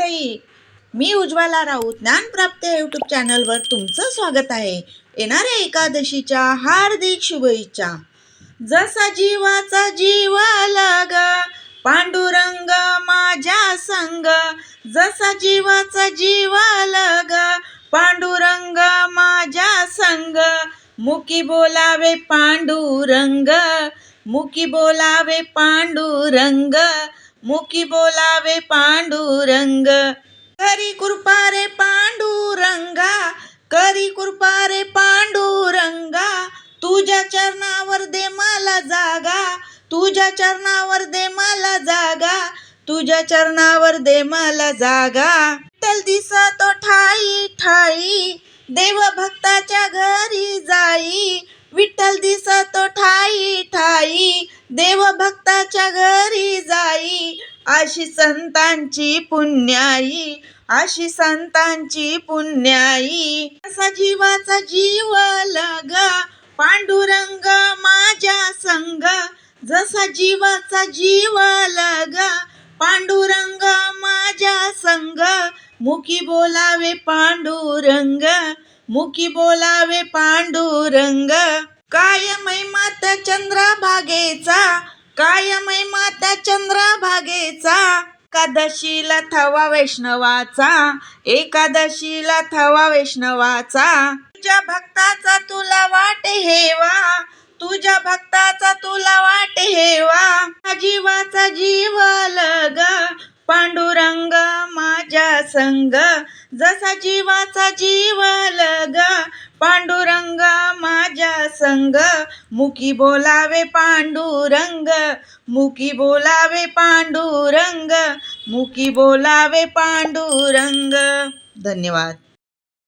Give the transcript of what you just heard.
मंडळी मी उज्ज्वला राऊत ज्ञानप्राप्त यूट्यूब चॅनलवर तुमचं स्वागत आहे. येणाऱ्या एकादशीच्या हार्दिक शुभेच्छा. जसा जीवाचा जीव लग पांडुरंग माझ्या संग. जसा जीवाचा जीव लग पांडुरंग माझ्या संग. मुकी बोलावे पांडुरंग मुकी बोलावे पांडुरंग. मुकी बोलावे पांडुरंग। करी कृपा रे पांडुरंगा करी कृपा रे पांडुरंगा तुझ्या चरणावर दे मला जागा तुझ्या चरणावर दे मला जागा तुझ्या चरणावर दे मला जागा। विठ्ठल दिसतो ठाई ठाई देव भक्ताच्या घरी जाई। विठ्ठल दिसतो ठाई ठाई देव भक्ताच्या घरी जाई। अशी संतांची पुण्याई अशी संतांची पुण्याई. असा जीवाचा जीव लगा पांडुरंग माझ्या संग. जसा जीवाचा जीव लगा पांडुरंग माझ्या संग. मुखी बोलावे पांडुरंग मुखी बोलावे पांडुरंग. काय महिमात चंद्रभागेचा काय महिमात चंद्रभागेचा एकादशीला थवा वैष्णवाचा एकादशीला थवा वैष्णवाचा. तुझ्या भक्ताचा तुला वाट हेवा तुझ्या भक्ताचा तुला वाट हेवा. जीवाचा जीव लग पांडुरंग माझ्या संग. जसा जीवाचा जीव लग पांडुरंग संग मुकी बोलावे पांडुरंग मुकी बोलावे पांडुरंग मुकी बोलावे पांडुरंग. धन्यवाद.